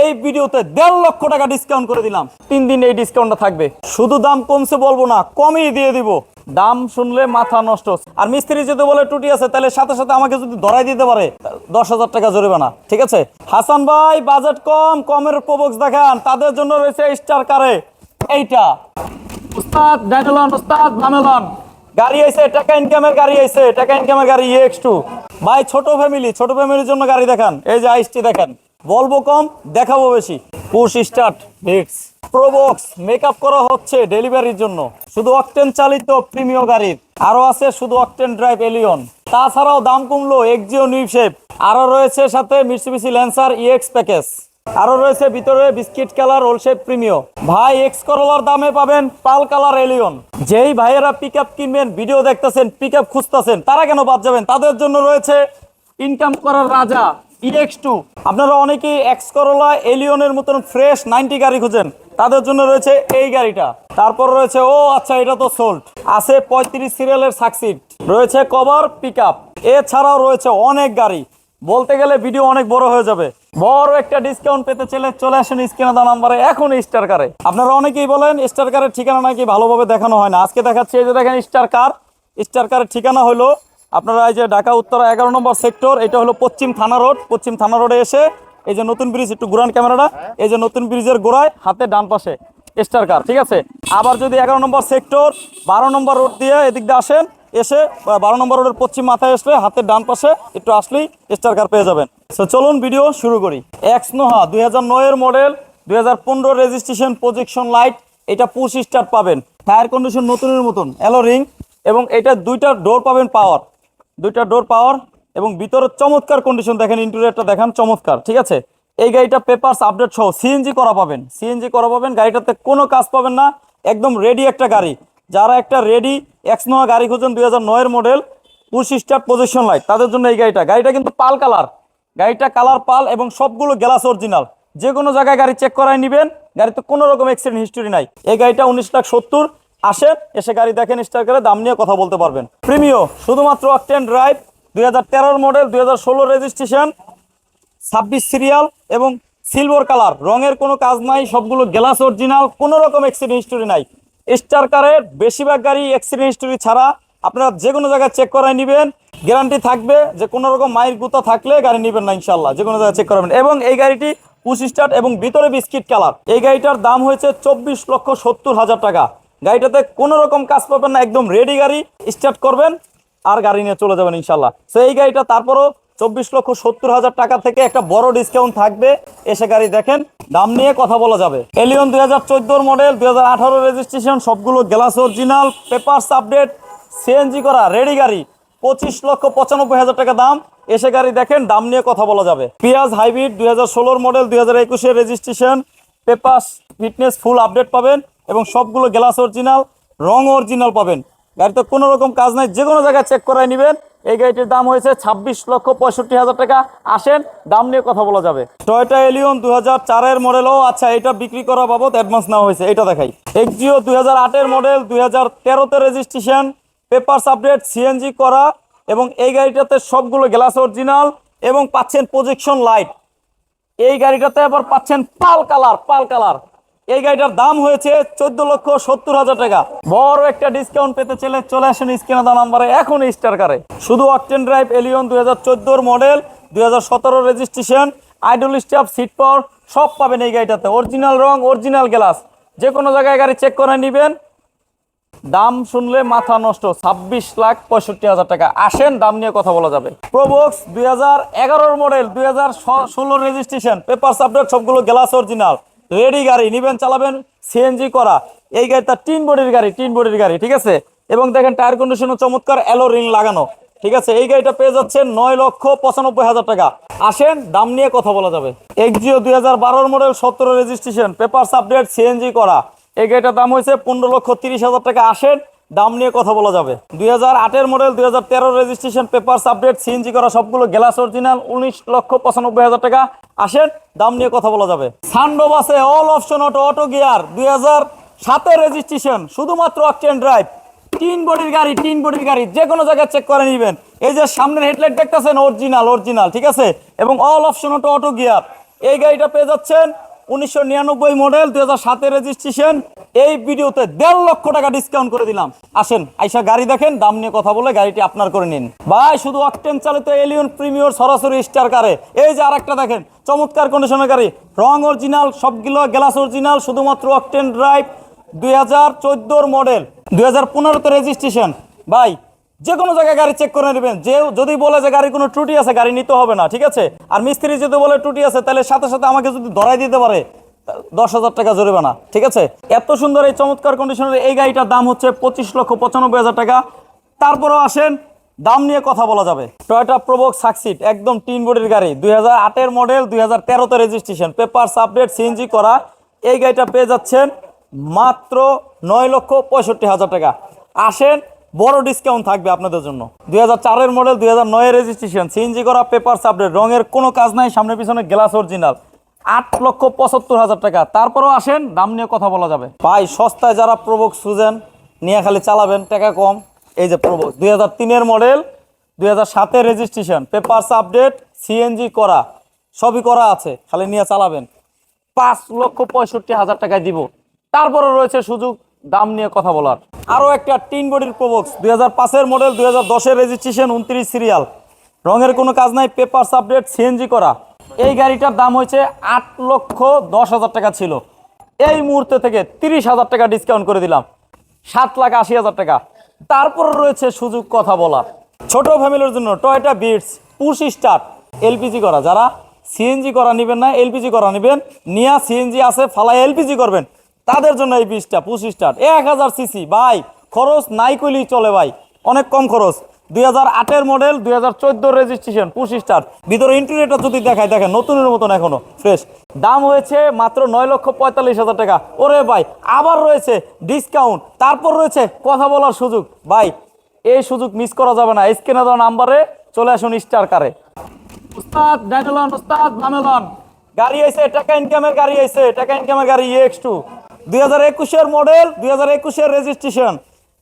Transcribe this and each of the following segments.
এই ভিডিওতে দেড় লক্ষ টাকা ডিসকাউন্ট করে দিলাম। তিন দিন এই ডিসকাউন্টটা থাকবে। শুধু দাম কমছে বলব না, কমই দিয়ে দিব। দাম শুনলে মাথা নষ্ট। আর মিস্ত্রি যদি বলে টুটি আছে, তাহলে সাথে সাথে আমাকে যদি ধরাই দিতে পারে দশ হাজার টাকা জরিমানা। ঠিক আছে? হাসান ভাই বাজেট কম, কমের প্রবক্স দেখান। তাদের জন্য রয়েছে স্টার কারে এইটা। উস্তাদ ডাইনলন উস্তাদ বামেলন গাড়ি আইছে, টাকা ইনকামের গাড়ি আইছে। টাকা ইনকামের গাড়ি এক্স টু ভাই, ছোট ফ্যামিলি ছোট ফ্যামিলির জন্য গাড়ি দেখান। এই যে আইসটি দেখেন। বলব কম, দেখাবো বেশি। Push start hits probox makeup করা হচ্ছে ডেলিভারির জন্য। শুধু অকটেন চালিত প্রিমিয় গাড়ির। আরও আছে শুধু অকটেন ড্রাইভ এলিয়ন তাছাড়াও দাম কমলো এক্সিও নিউ শেপ আরও রয়েছে সাথে মিটসুবিসি ল্যান্সার ইএক্স প্যাকেজ আরও রয়েছে ভিতরে বিস্কিট কালার ওলশেপ প্রিমিয় ভাই এক্স করলার দামে পাবেন পাল কালার এলিয়ন যেই ভাইয়েরা পিক কিনবেন ভিডিও দেখতেছেন পিক খুঁজতেছেন, তারা কেন বাদ যাবেন? তাদের জন্য রয়েছে ইনকাম করার রাজা। ইএক্স টু আপনারা অনেকেই এক্স করলা এলিয়নের মতন ফ্রেশ নাইনটি গাড়ি খুঁজেন। তাদের জন্য রয়েছে এই গাড়িটা। তারপর রয়েছে, ও আচ্ছা এটা তো সোল্ড আছে পঁয়ত্রিশ সিরিয়ালের সাকসিড রয়েছে কভার পিক আপ এছাড়াও রয়েছে অনেক গাড়ি। বলতে গেলে ভিডিও অনেক বড় হয়ে যাবে। বড় একটা ডিসকাউন্ট পেতে চলে চলে আসেন স্ক্রিনে দেওয়া নাম্বারে। এখন স্টার কারে আপনারা অনেকেই বলেন স্টার কারের ঠিকানা নাকি ভালোভাবে দেখানো হয় না। আজকে দেখাচ্ছি এই যে দেখেন স্টার কার স্টার কারের ঠিকানা হলো আপনারা এই যে ঢাকা, উত্তরা এগারো নম্বর সেক্টর, এটা হলো পশ্চিম থানা রোড। পশ্চিম থানা রোডে এসে এই যে নতুন ব্রিজ একটু ঘুরান ক্যামেরাটা। এই যে নতুন ব্রিজের গোড়ায়, হাতে ডান পাশে স্টার কার ঠিক আছে? আবার যদি এগারো নম্বর সেক্টর, বারো নম্বর রোড দিয়ে এদিক দিয়ে আসেন, এসে বারো নম্বর রোডের পশ্চিম মাথায় আসলে হাতের ডান পাশে একটু আসলেই স্টার কার পেয়ে যাবেন। তো চলুন ভিডিও শুরু করি। এক্স নোহা দুই হাজার নয়ের মডেল দুই হাজার পনেরো রেজিস্ট্রেশন প্রজেকশন লাইট এটা পুশ স্টার্ট পাবেন। টায়ার কন্ডিশন নতুনের মতন অ্যালো রিং এবং এটা দুইটা ডোর পাবেন পাওয়ার দুইটা ডোর পাওয়ার এবং ভিতরে চমৎকার কন্ডিশন দেখেন ইন্টেরিয়রটা দেখান চমৎকার, ঠিক আছে? এই গাড়িটা পেপারস আপডেট সহ সিএনজি করা পাবেন। সিএনজি করা পাবেন, গাড়িটাতে কোনো কাজ পাবেন না, একদম রেডি একটা গাড়ি। যারা একটা রেডি এক্স নোয়া গাড়ি খুঁজছেন, দুই হাজার নয়ের model push start position light তাদের জন্য এই গাড়িটা। গাড়িটা কিন্তু পাল কালার গাড়িটা কালার পাল এবং সবগুলো গ্লাস অরিজিনাল যে কোনো জায়গায় গাড়ি চেক করায় নেবেন, গাড়িতে কোনো রকম অ্যাক্সিডেন্ট হিস্টোরি নাই। এই গাড়িটা উনিশ লাখ সত্তর আসেন এসে গাড়ি দেখেন স্টার করে দাম নিয়ে কথা বলতে পারবেন। প্রিমিও, শুধুমাত্র অকটেন ড্রাইভ দুই হাজার মডেল দুই হাজার ষোলো রেজিস্ট্রেশন ছাব্বিশ সিরিয়াল এবং সিলভার কালার রঙের কোনো কাজ নাই, সবগুলো গ্লাস অরিজিনাল কোনো রকম অ্যাক্সিডেন্ট হিস্টোরি নাই। স্টার কারের বেশিরভাগ গাড়ি অ্যাক্সিডেন্ট হিস্টোরি ছাড়া আপনারা যে কোনো জায়গায় চেক করায় নেবেন। গ্যারান্টি থাকবে যে কোনো রকম মাইল গুতা থাকলে গাড়ি নেবেন না ইনশাল্লাহ যে কোনো জায়গায় চেক করাবেন। এবং এই গাড়িটি পুশ স্টার্ট এবং ভিতরে বিস্কিট কালার এই গাড়িটার দাম হয়েছে চব্বিশ লক্ষ সত্তর হাজার টাকা। গাড়িটাতে কোনো রকম কাজ পাবেন না, একদম রেডি গাড়ি স্টার্ট করবেন আর গাড়ি নিয়ে চলে যাবেন ইনশাল্লাহ। তো এই গাড়িটা তারপরও চব্বিশ লক্ষ সত্তর হাজার টাকা থেকে একটা বড় ডিসকাউন্ট থাকবে। এসে গাড়ি দেখেন, দাম নিয়ে কথা বলা যাবে। এলিয়ন দুই হাজার চোদ্দোর মডেল দুই হাজার আঠারো রেজিস্ট্রেশন সবগুলো glass original papers update CNG করা রেডি গাড়ি। পঁচিশ লক্ষ পঁচানব্বই হাজার টাকা দাম। এসে গাড়ি দেখেন, দাম নিয়ে কথা বলা যাবে। পিয়াজ হাইব্রিড দুই হাজার ষোলোর মডেল দুই হাজার একুশের registration papers, fitness, full update পাবেন এবং সবগুলো গ্লাস অরিজিনাল, রং অরিজিনাল পাবেন। গাড়িতে কোনো রকম কাজ নাই, যে কোনো জায়গায় চেক করাই নেবেন। এই গাড়িটির দাম হয়েছে ছাব্বিশ লক্ষ পঁয়ষট্টি হাজার টাকা। আসেন, দাম নিয়ে কথা বলা যাবে। টয়টা এলিয়ন দু হাজার চারের মডেলও আচ্ছা এটা বিক্রি করা বাবদ অ্যাডভান্স নেওয়া হয়েছে, এটা দেখাই। এক্সিও দুই হাজার আটের মডেল দুই হাজার তেরোতে রেজিস্ট্রেশন পেপারস আপডেট সিএনজি করা এবং এই গাড়িটাতে সবগুলো গ্লাস অরিজিনাল এবং পাচ্ছেন প্রজেকশন লাইট এই গাড়িটাতে আবার পাচ্ছেন পাল কালার পাল কালার। এই গাড়িটার দাম হয়েছে চোদ্দ লক্ষ সত্তর হাজার টাকা। বড় একটা ডিসকাউন্ট পেতে চলে চলে আসেন স্ক্রিনে দেওয়া নাম্বারে এখন স্টার কারে শুধু অকটেন ড্রাইভ এলিয়ন দুই হাজার মডেল দুই হাজার সতেরো registration idle stuff seat power সব পাবেন এই গাড়িটাতে। অরিজিনাল রং অরিজিনাল গ্লাস যে কোনো জায়গায় গাড়ি চেক করে নেবেন। দাম শুনলে মাথা নষ্ট, ছাব্বিশ লাখ পঁয়ষট্টি হাজার টাকা। আসেন, দাম নিয়ে কথা বলা যাবে। প্রোবক্স দুই হাজার এগারোর মডেল দুই হাজার ষোলোর রেজিস্ট্রেশন পেপার সাবজেক্ট সবগুলো গ্লাস অরিজিনাল রেডি গাড়ি, নিবেন, চালাবেন সিএনজি করা। এই গাড়িটা তিন বডির গাড়ি তিন বডির গাড়ি, ঠিক আছে? এবং দেখেন টায়ার কন্ডিশনও চমৎকার অ্যালো রিং লাগানো। ঠিক আছে? এই গাড়িটা পেয়ে যাচ্ছে নয় লক্ষ পঁচানব্বই হাজার টাকা। আসেন, দাম নিয়ে কথা বলা যাবে। এক্সিও দুই হাজার বারোর মডেল সতেরো রেজিস্ট্রেশন পেপার আপডেট সিএনজি করা। এই গাড়িটার দাম হয়েছে পনেরো লক্ষ তিরিশ হাজার টাকা। আসেন, দাম নিয়ে কথা বলা যাবে। দুই হাজার আটের মডেল দুই হাজার তেরো রেজিস্ট্রেশন পেপার আপডেট সিএনজি করা সবগুলো গ্লাস অরিজিনাল উনিশ লক্ষ পঁচানব্বই হাজার টাকা। আসেন, দাম নিয়ে কথা বলা যাবে। সান্ডো বাসে all option auto auto gear দুই হাজার সাতের রেজিস্ট্রেশন শুধুমাত্র অকটেন ড্রাইভ তিন বডির গাড়ি তিন বডির গাড়ি, যে কোনো জায়গায় চেক করে নেবেন। এই যে সামনের হেডলাইট দেখতেছেন অরিজিনাল অরিজিনাল ঠিক আছে? এবং all option auto auto gear এই গাড়িটা পেয়ে যাচ্ছেন উনিশশো নিরানব্বই মডেল দুই হাজার সাতের রেজিস্ট্রেশন এই ভিডিওতে দেড় লক্ষ টাকা ডিসকাউন্ট করে দিলাম। আসেন, আইসা গাড়ি দেখেন, দাম নিয়ে কথা বলে গাড়িটি আপনার করে নিন। ভাই, শুধু অকটেন চালিত এলিয়ন প্রিমিয়র সরাসরি স্টার কারে এই যে আরেকটা দেখেন, চমৎকার কন্ডিশনের গাড়ি। রং অরিজিনাল সবগুলো গ্লাস অরিজিনাল শুধুমাত্র অকটেন ড্রাইভ দুই হাজার চোদ্দোর মডেল দুই হাজার পনেরোতে রেজিস্ট্রেশন ভাই যে কোনো জায়গায় গাড়ি চেক করে নেবেন। যে যদি বলে যে গাড়ির কোনো ত্রুটি আছে, গাড়ি নিতে হবে না, ঠিক আছে? আর মিস্ত্রি যদি বলে ত্রুটি আছে, তাহলে সাথে সাথে আমাকে যদি ধরাই দিতে পারে দশ হাজার টাকা জরিমানা, ঠিক আছে? এত সুন্দর এই চমৎকার কন্ডিশনের এই গাড়িটার দাম হচ্ছে পঁচিশ লক্ষ পঁচানব্বই হাজার টাকা। তারপরেও আসেন, দাম নিয়ে কথা বলা যাবে। টয়োটা প্রোবক সাকসিট একদম তিন বডির গাড়ি, দুই হাজার মডেল দুই হাজার তেরোতে রেজিস্ট্রেশন পেপারস আপডেট সিএনজি করা। এই গাড়িটা পেয়ে যাচ্ছেন মাত্র নয় লক্ষ পঁয়ষট্টি হাজার টাকা। আসেন বড় ডিসকাউন্ট থাকবে আপনাদের জন্য। দুই হাজার মডেল দুই হাজার নয়ের রেজিস্ট্রেশন সিএনজি করা পেপারস আপডেট রঙের কোনো কাজ নাই, সামনে পিছনে গ্লাস অরিজিনাল আট লক্ষ পঁচাত্তর হাজার টাকা। তারপরেও আসেন, দাম নিয়ে কথা বলা যাবে। ভাই, সস্তায় যারা প্রবক সুজেন নিয়ে খালি চালাবেন, টাকা কম। এই যে প্রবক দুই হাজার তিনের মডেল দুই হাজার সাতের রেজিস্ট্রেশন পেপারস আপডেট সিএনজি করা, সবই করা আছে, খালি নিয়ে চালাবেন। পাঁচ লক্ষ পঁয়ষট্টি হাজার টাকায় দিব। তারপরে রয়েছে সুযোগ দাম নিয়ে কথা বলার। আরও একটা টিন বডির প্রবক্স, দুই হাজার পাঁচের মডেল, দুই হাজার দশের রেজিস্ট্রেশন উনত্রিশ সিরিয়াল রঙের কোনো কাজ নাই পেপারস আপডেট সিএনজি করা। এই গাড়িটার দাম হয়েছে আট লক্ষ দশ হাজার টাকা ছিল। এই মুহূর্তে থেকে তিরিশ হাজার টাকা ডিসকাউন্ট করে দিলাম। সাত লাখ আশি হাজার টাকা। তারপর রয়েছে সুযোগ কথা বলার। ছোট ফ্যামিলির জন্য Toyota Vitz push start LPG করা। যারা সিএনজি করা নেবেন না এলপিজি করা নেবেন। নিয়া সিএনজি আছে ফালাই এলপিজি করবেন। তাদের জন্য এই পুশ স্টার্ট এক হাজার সিসি। ভাই খরচ নাই কইলেই চলে ভাই। অনেক কম খরচ। দুই হাজার আটের মডেল দুই হাজার চোদ্দোর রেজিস্ট্রেশন পুশ স্টার ভিতরে ইন্টেরিয়রটা যদি দেখায় দেখেন নতুনের মতন এখনও ফ্রেশ দাম হয়েছে মাত্র নয় লক্ষ পঁয়তাল্লিশ হাজার টাকা। ওরে ভাই আবার রয়েছে ডিসকাউন্ট তারপর রয়েছে কথা বলার সুযোগ। ভাই এই সুযোগ মিস করা যাবে না। স্ক্রিনে দেওয়া নাম্বারে চলে আসুন স্টার কারে উস্তাদ ডাইটলন উস্তাদ মামেলন গাড়ি আইছে টাকা ইনকামের গাড়ি আইছে টাকা ইনকামের গাড়ি এক্স টু দুই হাজার একুশের মডেল, দুই হাজার একুশের রেজিস্ট্রেশন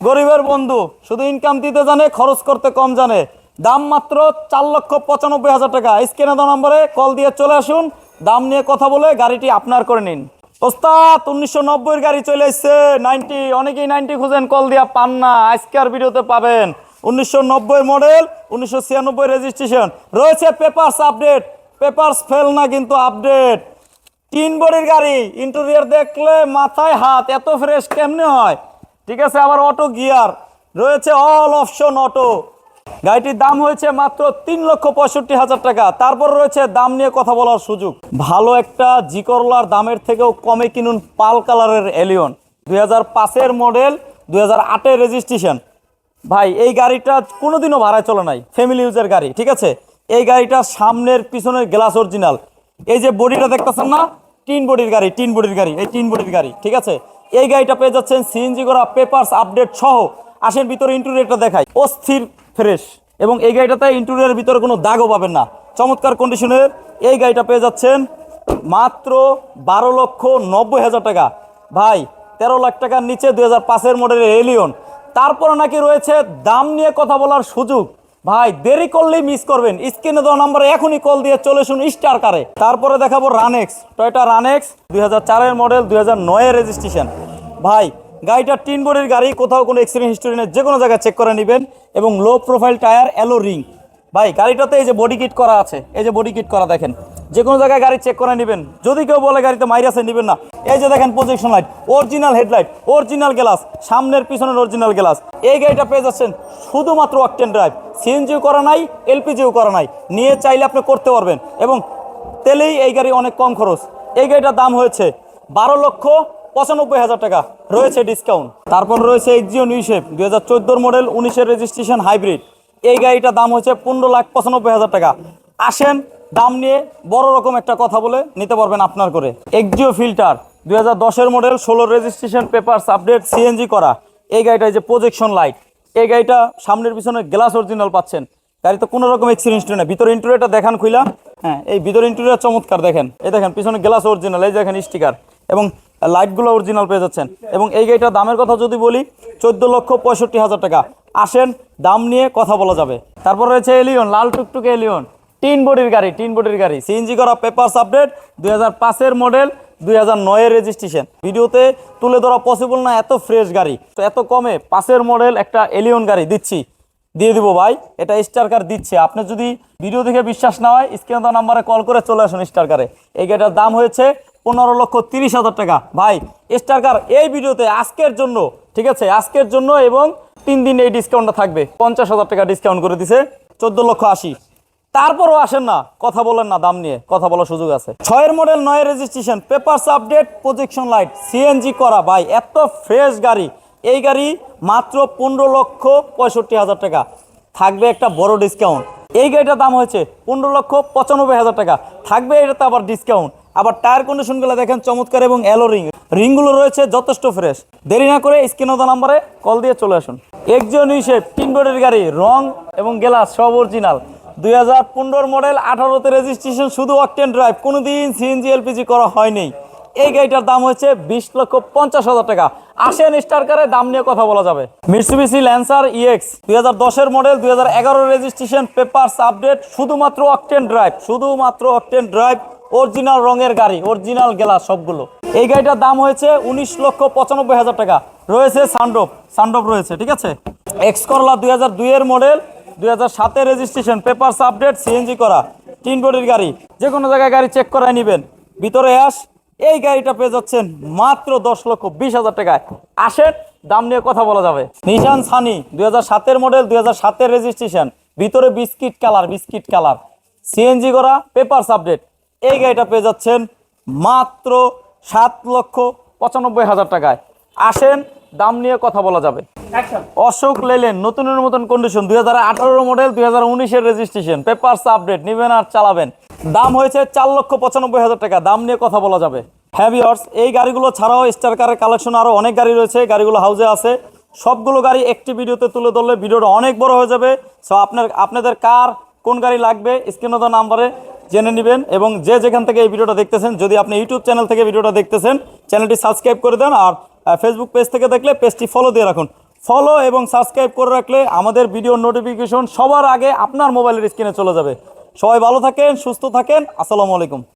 গরিবের বন্ধু, শুধু ইনকাম দিতে জানে, খরচ করতে কম জানে। দাম মাত্র চার লক্ষ পঁচানব্বই হাজার টাকা। স্ক্রিনে দেওয়া নম্বরে কল দিয়ে চলে আসুন, দাম নিয়ে কথা বলে গাড়িটি আপনার করে নিন। ওস্তাদ, উনিশশো নব্বইয়ের গাড়ি চলে এসছে, নাইনটি, অনেকেই নাইনটি খুঁজেন, কল দিয়া পান না আজকের ভিডিওতে পাবেন। উনিশশো নব্বই মডেল, উনিশশো ছিয়ানব্বই রেজিস্ট্রেশন রয়েছে পেপারস আপডেট পেপারস ফেল না কিন্তু আপডেট তিন বডির গাড়ি ইন্টেরিয়র দেখলে মাথায় হাত, এত ফ্রেশ কেমনে হয়? ঠিক আছে, আবার অটো গিয়ার রয়েছে অল অপশন অটো গাড়িটির দাম হয়েছে মাত্র তিন লক্ষ পঁয়ষট্টি হাজার টাকা। তারপর রয়েছে দাম নিয়ে কথা বলার সুযোগ। ভালো একটা জিকরলার দামের থেকেও কমে কিনুন পাল কালারের এলিয়ন দুই হাজার পাঁচের মডেল দুই হাজার আটের রেজিস্ট্রেশন ভাই, এই গাড়িটা কোনোদিনও ভাড়ায় চলে নাই ফ্যামিলি ইউজের গাড়ি, ঠিক আছে? এই গাড়িটা সামনের পিছনের গ্লাস অরিজিনাল এই যে বডিটা দেখতেছেন না? তিন বডির গাড়ি, তিন বডির গাড়ি, এই তিন বডির গাড়ি, ঠিক আছে? এই গাড়িটা পেয়ে যাচ্ছেন সিএনজি করা পেপারস আপডেট সহ। আসেন ভিতরে ইন্টেরিয়রটা দেখাই, অস্থির ফ্রেশ এবং এই গাড়িটাতে ইন্টেরিয়রের ভিতরে কোনো দাগও পাবেন না। চমৎকার কন্ডিশনের এই গাড়িটা পেয়ে যাচ্ছেন মাত্র বারো লক্ষ নব্বই হাজার টাকা। ভাই, তেরো লাখ টাকার নিচে দুই হাজার পাঁচের মডেলের এলিয়ন তারপরে নাকি রয়েছে দাম নিয়ে কথা বলার সুযোগ। ভাই, দেরি করলেই মিস করবেন। স্ক্রিনে দেওয়া নাম্বারে এখনই কল দিয়ে চলে শুন স্টার কারে তারপরে দেখাবো রানেক্স টয়টা রানেক্স দুই হাজার মডেল দুই হাজার রেজিস্ট্রেশন ভাই গাড়িটার টিন বোর্ডের গাড়ি, কোথাও কোনো এক্সিডেন্ট হিস্টোরি নেই যে কোনো জায়গায় চেক করে নেবেন। এবং low profile tyre alloy ring ভাই, গাড়িটাতে এই যে বডি কিট করা আছে, এই যে বডি কিট করা দেখেন। যে কোনো জায়গায় গাড়ি চেক করে নেবেন। যদি কেউ বলে গাড়িতে মাইরাসে নেবেন না। এই যে দেখেন projection light original headlight original glass সামনের পিছনের অরিজিনাল গ্লাস এই গাড়িটা পেয়ে যাচ্ছেন শুধুমাত্র অকটেন ড্রাইভ সিএনজিও করা নাই এলপিজিও করা নাই। নিয়ে চাইলে আপনি করতে পারবেন। এবং তেলেই এই গাড়ি অনেক কম খরচ। এই গাড়িটার দাম হয়েছে বারো লক্ষ পঁচানব্বই হাজার টাকা। রয়েছে ডিসকাউন্ট তারপর রয়েছে এক্সিও নিউশেপ দু হাজার চোদ্দোর মডেল উনিশের রেজিস্ট্রেশন হাইব্রিড এই গাড়িটার দাম হচ্ছে পনেরো লাখ পঁচানব্বই হাজার টাকা। আসেন দাম নিয়ে বড় রকম একটা কথা বলে নিতে পারবেন আপনার করে। এক্সিও ফিল্টার দুই হাজার দশের মডেল ষোলো রেজিস্ট্রেশন পেপারস আপডেট সিএনজি করা। এই গাড়িটা যে প্রজেকশন লাইট এই গাড়িটা সামনের পিছনে গ্লাস অরিজিনাল পাচ্ছেন। গাড়িতে কোনো রকম এক্সিডেন্ট নেই ভিতরে ইন্টেরিয়রটা দেখান খুইলা। হ্যাঁ এই ভিতরে ইন্টেরিয়র চমৎকার দেখেন। এই দেখেন, পিছনে গ্লাস অরিজিনাল এই দেখেন স্টিকার এবং লাইটগুলো অরিজিনাল পেয়ে যাচ্ছেন। এবং এই গাড়িটার দামের কথা যদি বলি, চোদ্দ লক্ষ পঁয়ষট্টি হাজার টাকা। আসেন, দাম নিয়ে কথা বলা যাবে। তারপর রয়েছে এলিয়ন লাল টুকটুকে এলিয়ন তিন বডির গাড়ি টিন বডির গাড়ি। সিএনজি করা পেপারস আপডেট দুই হাজার পাঁচের মডেল দুই হাজার নয়ের রেজিস্ট্রেশন ভিডিওতে তুলে ধরা পসিবল না, এত ফ্রেশ গাড়ি। তো এত কমে পাঁচের মডেল একটা এলিয়ন গাড়ি দিচ্ছি। দিয়ে দিব ভাই, এটা স্টার কার দিচ্ছে। আপনি যদি ভিডিও দেখে বিশ্বাস না হয় স্ক্রিন নাম্বারে কল করে চলে আসুন স্টার কারে এই গাড়িটার দাম হয়েছে পনেরো লক্ষ তিরিশ হাজার টাকা। ভাই স্টার কার এই ভিডিওতে আজকের জন্য, ঠিক আছে, আজকের জন্য এবং তিন দিন এই ডিসকাউন্টটা থাকবে। পঞ্চাশ হাজার টাকা ডিসকাউন্ট করে দিছে, চোদ্দ লক্ষ আশি। তারপরও আসেন না। কথা বলেন না দাম নিয়ে। কথা বলার সুযোগ আছে। ছয়ের মডেল নয় registration papers update projection light CNG করা। ভাই, এত ফ্রেশ গাড়ি। এই গাড়ি মাত্র পনেরো লক্ষ পঁয়ষট্টি হাজার টাকা। থাকবে একটা বড় ডিসকাউন্ট এই গাড়িটার দাম হয়েছে পনেরো লক্ষ পঁচানব্বই হাজার টাকা। থাকবে এটাতে আবার ডিসকাউন্ট আবার টায়ার কন্ডিশনগুলো দেখেন চমৎকার এবং অ্যালো রিং রিংগুলো রয়েছে যথেষ্ট ফ্রেশ দেরি না করে স্ক্রিনতা নাম্বারে কল দিয়ে চলে আসুন। একজন হিসেব তিন বোর্ডের গাড়ি, রং এবং গ্লাস সব অরিজিনাল দুই হাজার পনেরোর মডেল আঠারোতে রেজিস্ট্রেশন শুধু অকটেন ড্রাইভ কোনোদিন সিএনজি এলপিজি করা হয়নি। এই গাড়িটার দাম হচ্ছে বিশ লক্ষ পঞ্চাশ হাজার টাকা। আসেন স্টার কারে, দাম নিয়ে কথা বলা যাবে। মিটসুবিসি ল্যান্সার ইএক্স দুই হাজার দশের মডেল, দুই হাজার এগারো রেজিস্ট্রেশন পেপারস আপডেট শুধুমাত্র অকটেন ড্রাইভ শুধুমাত্র অকটেন ড্রাইভ অরিজিনাল রঙের গাড়ি অরিজিনাল গ্লাস সবগুলো। এই গাড়িটার দাম হয়েছে উনিশ লক্ষ পঁচানব্বই হাজার টাকা। রয়েছে সানডোপ সানডোপ রয়েছে, ঠিক আছে? এক্স করলা দুই হাজার দুইয়ের মডেল দুই হাজার সাতের রেজিস্ট্রেশন পেপারস আপডেট সিএনজি করা, তিন বডির গাড়ি যে কোনো জায়গায় গাড়ি চেক করায় নেবেন। ভিতরে আস এই গাড়িটা পেয়ে যাচ্ছেন মাত্র দশ লক্ষ বিশ হাজার টাকায়। আসেন, দাম নিয়ে কথা বলা যাবে। নিশান সানি দুই হাজার সাতের মডেল দুই হাজার সাতের রেজিস্ট্রেশন ভিতরে biscuit colour biscuit colour CNG করা পেপারস আপডেট এই গাড়িটা পেয়ে যাচ্ছেন মাত্র সাত লক্ষ পঁচানব্বই হাজার টাকায়। আসেন, দাম নিয়ে কথা বলা যাবে। অশোক লেলেন নতুনের মতন কন্ডিশন দুই হাজার আঠারো মডেল দুই হাজার উনিশের রেজিস্ট্রেশন পেপারস আপডেট নিবেন আর চালাবেন। দাম হয়েছে চার লক্ষ পঁচানব্বই হাজার টাকা, দাম নিয়ে কথা বলা যাবে। হ্যাভিয়ার্স এই গাড়িগুলো ছাড়াও স্টার কারের কালেকশন আরও অনেক গাড়ি রয়েছে গাড়িগুলো হাউজে আছে। সবগুলো গাড়ি একটি ভিডিওতে তুলে ধরলে ভিডিওটা অনেক বড় হয়ে যাবে। সো আপনার, আপনাদের কার কোন গাড়ি লাগবে স্ক্রিনত নাম্বারে জেনে নেবেন এবং যে যেখান থেকে এই ভিডিওটা দেখতেছেন, যদি আপনি ইউটিউব চ্যানেল থেকে ভিডিওটা দেখতেছেন চ্যানেলটি সাবস্ক্রাইব করে দেন আর ফেসবুক পেজ থেকে দেখলে পেজটি ফলো দিয়ে রাখুন। ফলো এবং সাবস্ক্রাইব করে রাখলে আমাদের ভিডিও নোটিফিকেশন সবার আগে আপনার মোবাইলের স্ক্রিনে চলে যাবে। সবাই ভালো থাকেন, সুস্থ থাকেন, আসসালামু আলাইকুম।